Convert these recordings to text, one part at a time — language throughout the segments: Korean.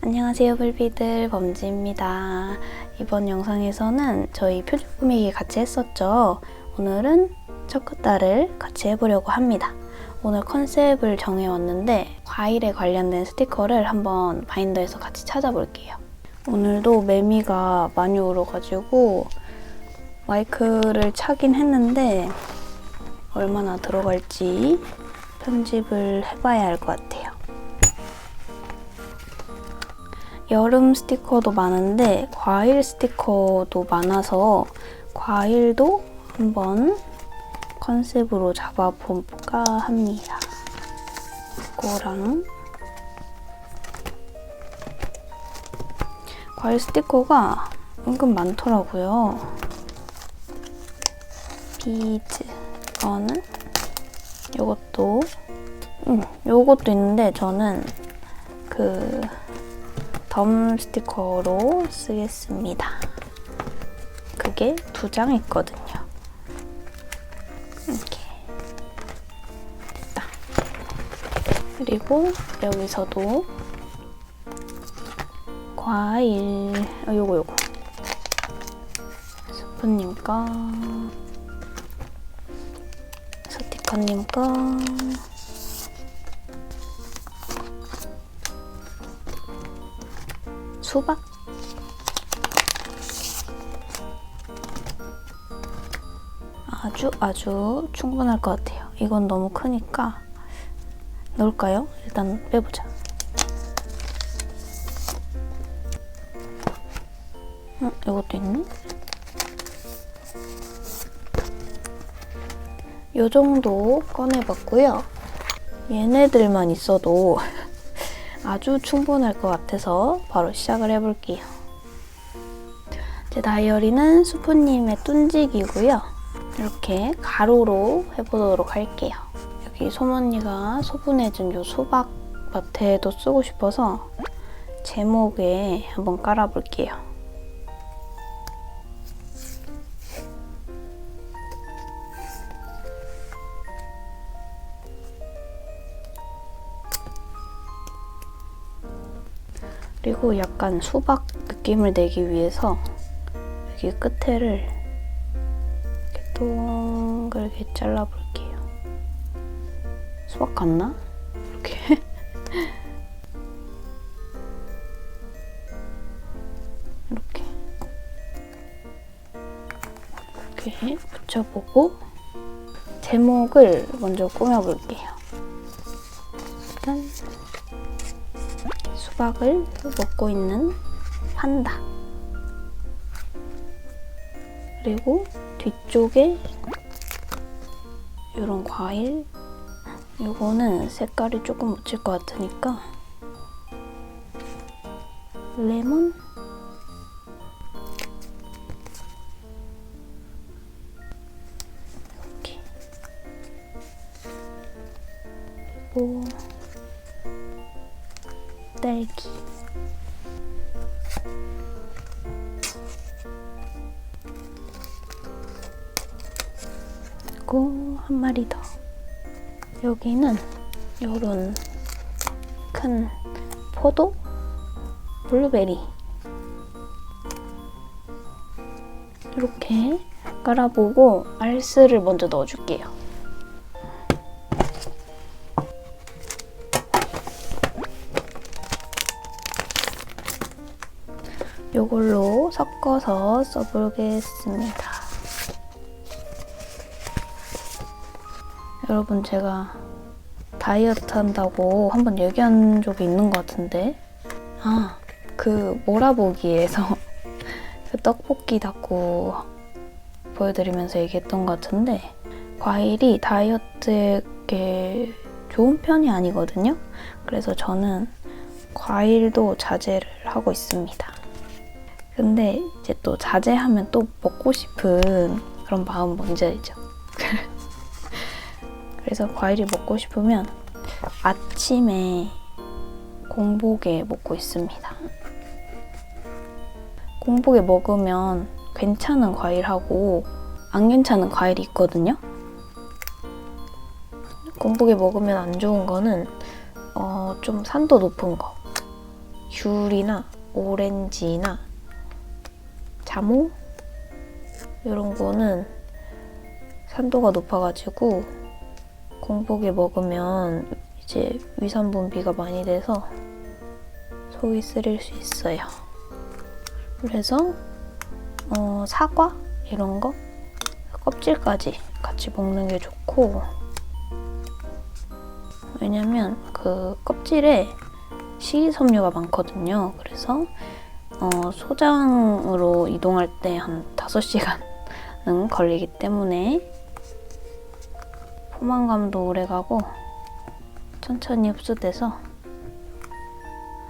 안녕하세요 불비들 범지입니다. 이번 영상에서는 저희 표지 꾸미기 같이 했었죠. 오늘은 첫 끝달을 같이 해보려고 합니다. 오늘 컨셉을 정해왔는데 과일에 관련된 스티커를 한번 바인더에서 같이 찾아볼게요. 오늘도 매미가 많이 울어가지고 마이크를 차긴 했는데 얼마나 들어갈지 편집을 해봐야 할것 같아요. 여름 스티커도 많은데 과일 스티커도 많아서 과일도 한번 컨셉으로 잡아볼까 합니다. 이거랑 과일 스티커가 은근 많더라고요. 비즈 이거는 이것도 음, 요것도 있는데 저는 그 덤 스티커로 쓰겠습니다. 그게 두 장 있거든요. 그리고 여기서도 과일 어, 요거 요거 스프님 거 스티커님 거 수박? 아주 아주 충분할 것 같아요. 이건 너무 크니까 넣을까요? 일단 빼보자. 음, 이것도 있네? 요 정도 꺼내봤고요. 얘네들만 있어도 아주 충분할 것 같아서 바로 시작을 해볼게요. 제 다이어리는 수프님의 뚱지기고요. 이렇게 가로로 해보도록 할게요. 여기 소머니가 소분해준 요 수박 마트에도 쓰고 싶어서 제목에 한번 깔아볼게요. 그리고 약간 수박 느낌을 내기 위해서 여기 끝에를 이렇게 동그랗게 잘라볼게요. 같나? 이렇게. 이렇게. 이렇게 붙여보고 제목을 먼저 꾸며볼게요. 일단 수박을 먹고 있는 판다. 그리고 뒤쪽에 이런 과일. 이거는 색깔이 조금 묻힐 것 같으니까 레몬. 이렇게. 그리고 딸기 그리고 한 마리 더 여기는 요런 큰 포도? 블루베리. 이렇게 깔아보고 알스를 먼저 넣어줄게요. 요걸로 섞어서 써보겠습니다. 여러분 제가 다이어트 한다고 한번 얘기한 적이 있는 것 같은데 아, 그 몰아보기에서 그 떡볶이 닫고 보여드리면서 얘기했던 것 같은데 과일이 다이어트에 좋은 편이 아니거든요. 그래서 저는 과일도 자제를 하고 있습니다. 근데 이제 또 자제하면 또 먹고 싶은 그런 마음 뭔지 알죠? 그래서 과일이 먹고 싶으면 아침에 공복에 먹고 있습니다. 공복에 먹으면 괜찮은 과일하고 안 괜찮은 과일이 있거든요. 공복에 먹으면 안 좋은 거는 어, 좀 산도 높은 거. 귤이나 오렌지나 자몽 이런 거는 산도가 높아가지고 공복에 먹으면 이제 위산 분비가 많이 돼서 속이 쓰릴 수 있어요. 그래서 어, 사과 이런 거 껍질까지 같이 먹는 게 좋고 왜냐면 그 껍질에 식이섬유가 많거든요. 그래서 어, 소장으로 이동할 때 한 5시간은 걸리기 때문에 포만감도 오래 가고 천천히 흡수돼서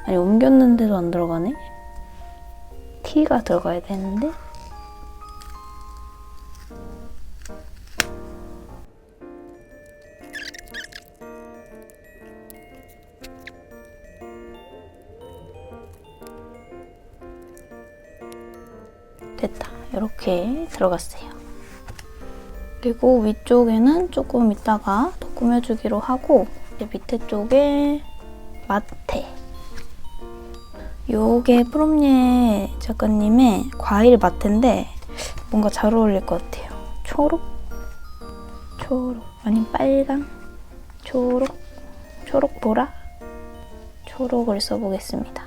아니 옮겼는데도 안 들어가네? 티가 들어가야 되는데 됐다. 이렇게 들어갔어요. 그리고 위쪽에는 조금 이따가 더 꾸며주기로 하고 밑에 쪽에 마테 요게 프롬예 작가님의 과일 마테인데 뭔가 잘 어울릴 것 같아요. 초록? 초록 아니면 빨강? 초록? 초록 보라? 초록을 써보겠습니다.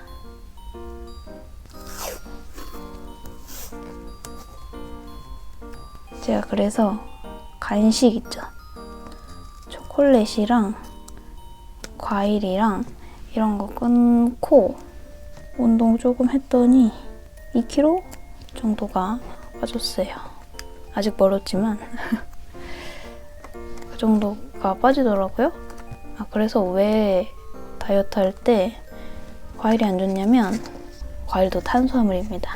제가 그래서 간식 있죠. 초콜릿이랑 과일이랑 이런 거 끊고 운동 조금 했더니 2kg 정도가 빠졌어요. 아직 멀었지만 그 정도가 빠지더라고요. 아, 그래서 왜 다이어트 할 때 과일이 안 좋냐면 과일도 탄수화물입니다.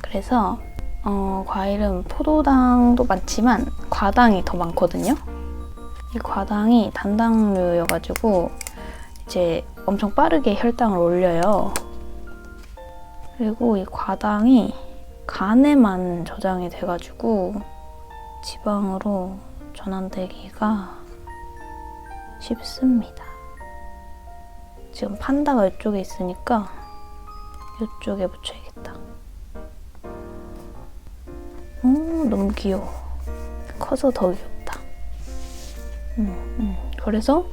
그래서 어, 과일은 포도당도 많지만 과당이 더 많거든요. 이 과당이 단당류여가지고 이제 엄청 빠르게 혈당을 올려요. 그리고 이 과당이 간에만 저장이 돼가지고 지방으로 전환되기가 쉽습니다. 지금 판다가 이쪽에 있으니까 이쪽에 붙여야겠다. 오, 너무 귀여워. 커서 더 귀엽다. 음, 음. 그래서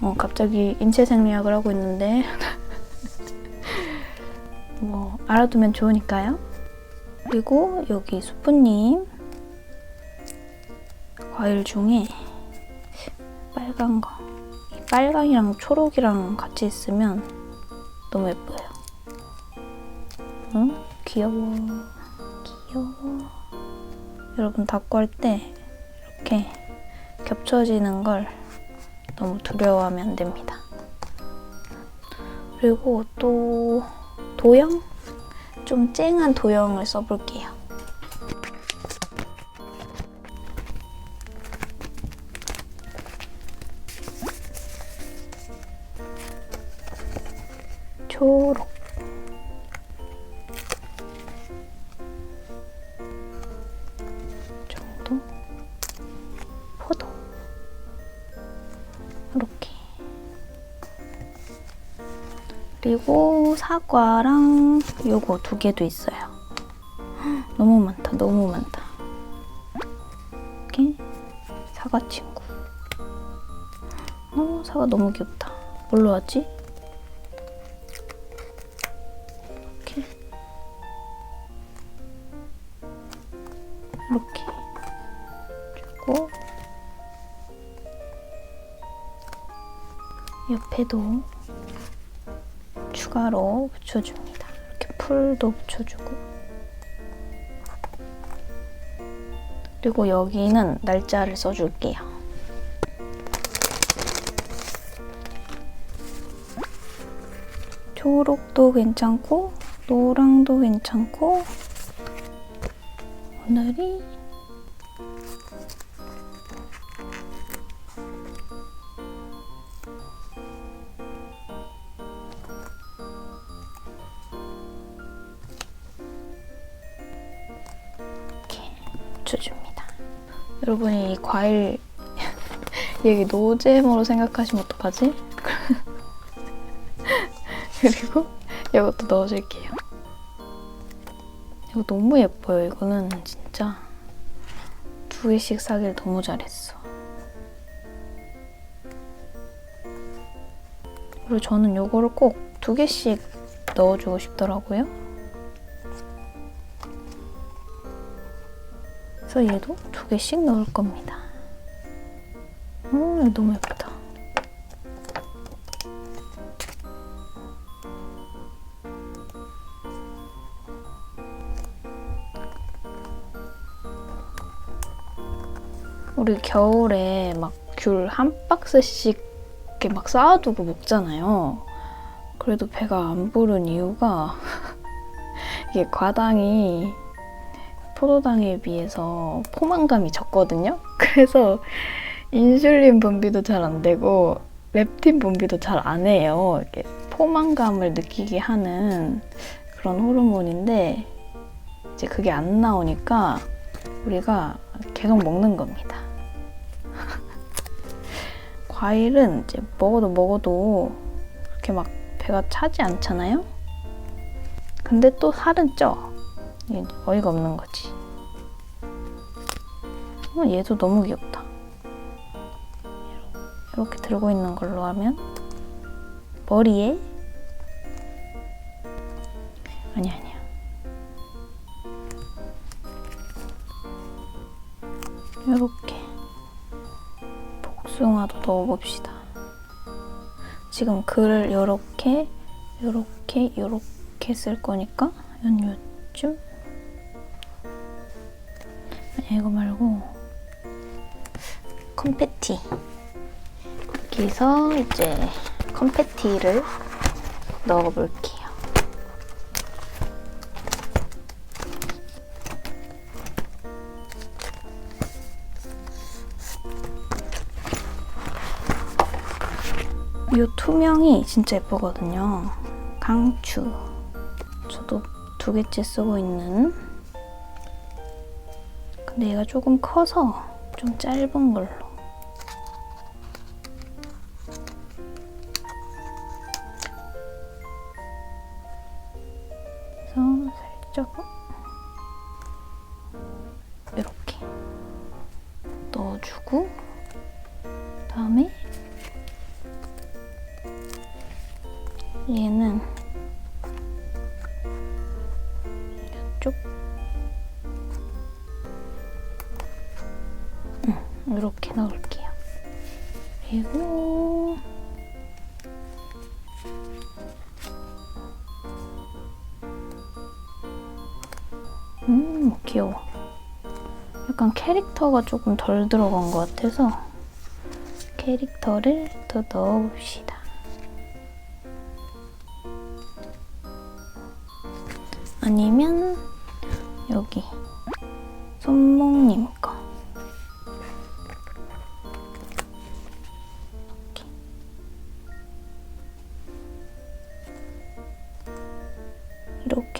어, 갑자기 인체 생리학을 하고 있는데 뭐 알아두면 좋으니까요. 그리고 여기 수프님 과일 중에 빨간 거. 이 빨강이랑 초록이랑 같이 있으면 너무 예뻐요. 응? 귀여워. 귀여워. 여러분 닦고 할 때 이렇게 겹쳐지는 걸 너무 두려워하면 안 됩니다. 그리고 또 도형? 좀 쨍한 도형을 써볼게요. 그리고 사과랑 요거 두 개도 있어요. 헉, 너무 많다 너무 많다. 이렇게 사과 친구. 어 사과 너무 귀엽다. 뭘로 하지? 이렇게. 이렇게. 주고 옆에도 추가로 붙여줍니다. 이렇게 풀도 붙여주고 그리고 여기는 날짜를 써줄게요. 초록도 괜찮고 노랑도 괜찮고 오늘이 여러분이 이 과일 얘기 노잼으로 생각하시면 어떡하지? 그리고 이것도 넣어줄게요. 이거 너무 예뻐요. 이거는 진짜 두 개씩 사길 너무 잘했어. 그리고 저는 이거를 꼭 두 개씩 넣어주고 싶더라고요. 그래서 얘도 두 개씩 넣을 겁니다. 음, 너무 예쁘다. 우리 겨울에 막 귤 한 박스씩 이렇게 막 쌓아두고 먹잖아요. 그래도 배가 안 부른 이유가 이게 과당이 포도당에 비해서 포만감이 적거든요. 그래서 인슐린 분비도 잘 안 되고 렙틴 분비도 잘 안 해요. 이렇게 포만감을 느끼게 하는 그런 호르몬인데 이제 그게 안 나오니까 우리가 계속 먹는 겁니다. 과일은 이제 먹어도 먹어도 그렇게 막 배가 차지 않잖아요? 근데 또 살은 쪄. 어이가 없는 거지. 어, 얘도 너무 귀엽다. 이렇게 들고 있는 걸로 하면 머리에 아니 아니야. 이렇게 복숭아도 넣어봅시다. 지금 글을 이렇게 이렇게 이렇게 쓸 거니까 연 요쯤 이거 말고 컴패티 여기서 이제 컴패티를 넣어볼게요. 이 투명이 진짜 예쁘거든요. 강추. 저도 두 개째 쓰고 있는. 근데 얘가 조금 커서 좀 짧은 걸로. 얘는 이쪽 응, 이렇게 넣을게요. 그리고 음 귀여워. 약간 캐릭터가 조금 덜 들어간 것 같아서 캐릭터를 더 넣어봅시다.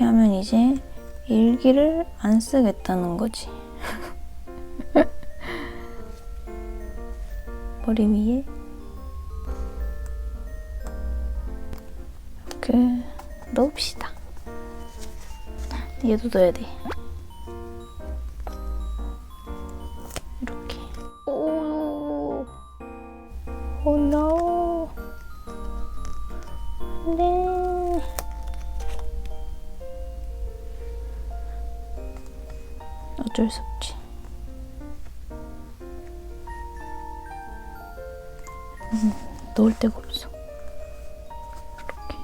이렇게 하면 이제 일기를 안 쓰겠다는 거지. 머리 위에 이렇게 넣읍시다. 얘도 넣어야 돼. 음, 넣을 데가 없어. 이렇게.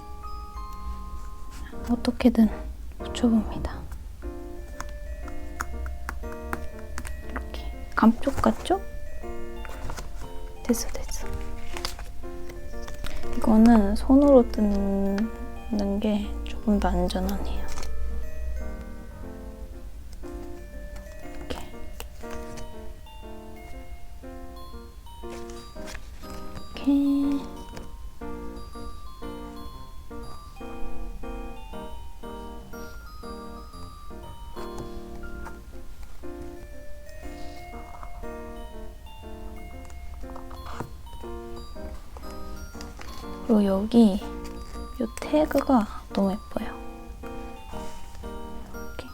어떻게든 붙여봅니다. 이렇게 감쪽 같죠? 됐어 됐어. 이거는 손으로 뜯는 게 조금 더 안전하네요. 그리고 여기 이 태그가 너무 예뻐요. 이렇게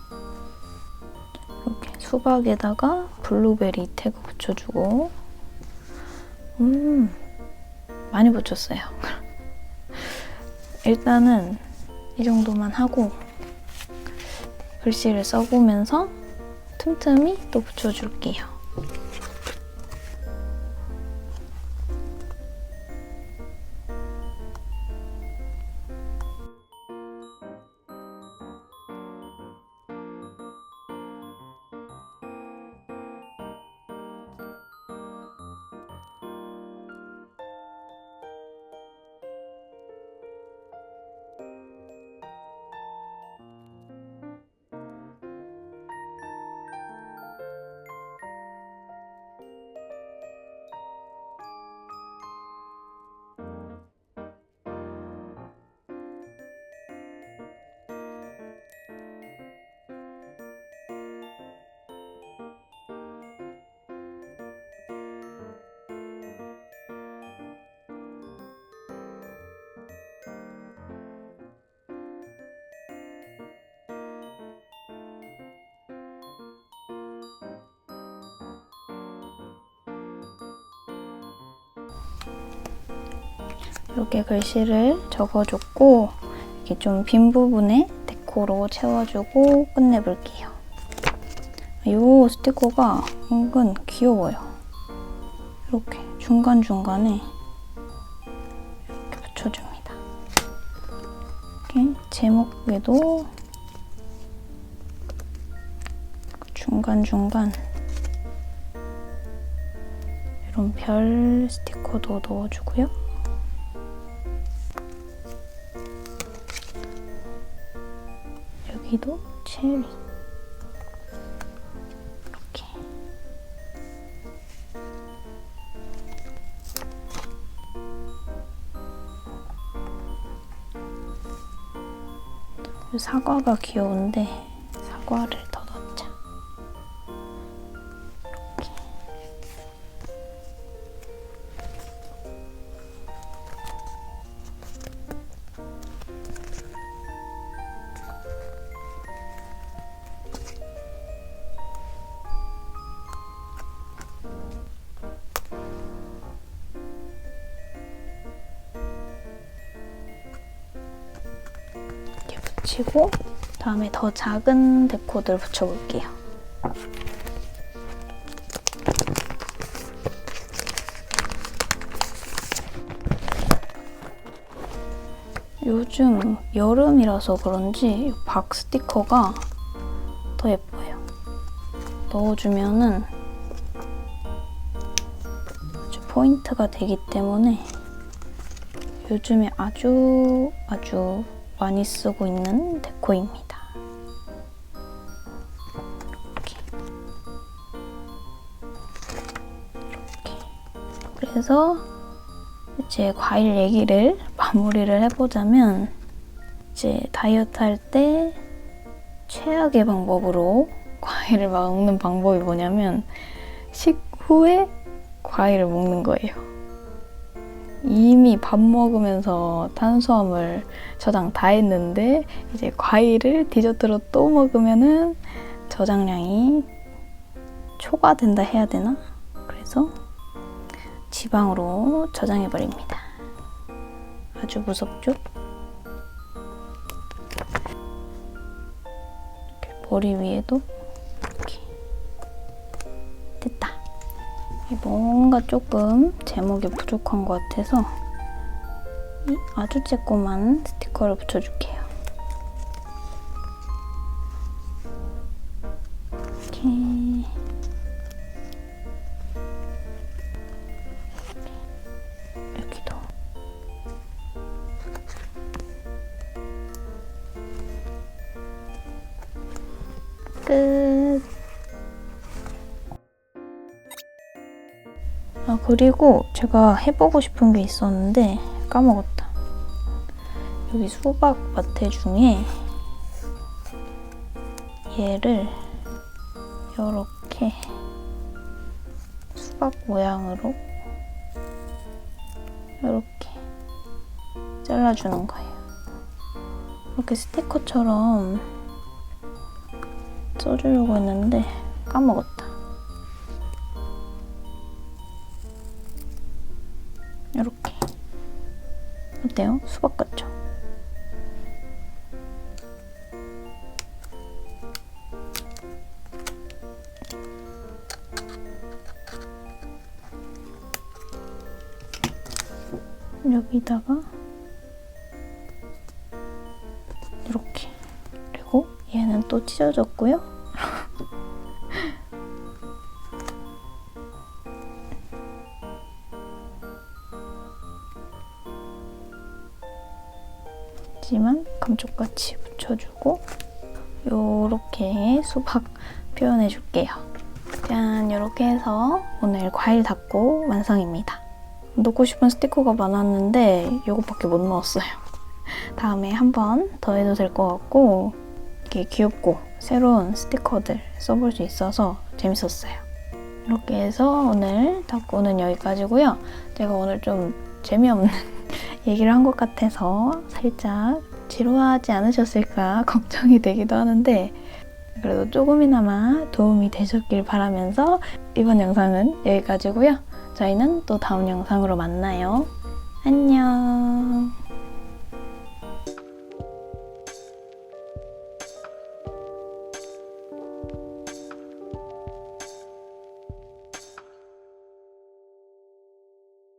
이렇게 수박에다가 블루베리 태그 붙여주고 음 많이 붙였어요. 일단은 이 정도만 하고 글씨를 써보면서 틈틈이 또 붙여줄게요. 이렇게 글씨를 적어줬고 이렇게 좀 빈 부분에 데코로 채워주고 끝내볼게요. 이 스티커가 은근 귀여워요. 이렇게 중간중간에 이렇게 붙여줍니다. 이렇게 제목에도 중간중간 이런 별 스티커도 넣어주고요. 여기도 체리 이렇게 이 사과가 귀여운데 사과를 붙이고 다음에 더 작은 데코들 붙여볼게요. 요즘 여름이라서 그런지 이박 스티커가 더 예뻐요. 넣어주면은 아주 포인트가 되기 때문에 요즘에 아주 아주 많이 쓰고 있는 데코입니다. 이렇게. 이렇게. 그래서 이제 과일 얘기를 마무리를 해보자면 이제 다이어트 할 때 최악의 방법으로 과일을 먹는 방법이 뭐냐면 식후에 과일을 먹는 거예요. 이미 밥 먹으면서 탄수화물 저장 다 했는데 이제 과일을 디저트로 또 먹으면은 저장량이 초과된다 해야 되나? 그래서 지방으로 저장해 버립니다. 아주 무섭죠? 머리 위에도 뭔가 조금 제목이 부족한 것 같아서 이 아주 쬐꼬만 스티커를 붙여줄게요. 아, 그리고 제가 해보고 싶은 게 있었는데 까먹었다. 여기 수박 마테 중에 얘를 이렇게 수박 모양으로 이렇게 잘라주는 거예요. 이렇게 스티커처럼 써주려고 했는데 까먹었다. 여기다가 이렇게 그리고 얘는 또 찢어졌고요. 하지만 감쪽같이 붙여주고 요렇게 수박 표현해 줄게요. 짠 이렇게 해서 오늘 과일 닦고. 넣고 싶은 스티커가 많았는데 이것밖에 못 넣었어요. 다음에 한 번 더 해도 될 것 같고 이게 귀엽고 새로운 스티커들 써볼 수 있어서 재밌었어요. 이렇게 해서 오늘 닦고는 여기까지고요. 제가 오늘 좀 재미없는 얘기를 한 것 같아서 살짝 지루하지 않으셨을까 걱정이 되기도 하는데 그래도 조금이나마 도움이 되셨길 바라면서 이번 영상은 여기까지고요. 저희는 또 다음 영상으로 만나요. 안녕.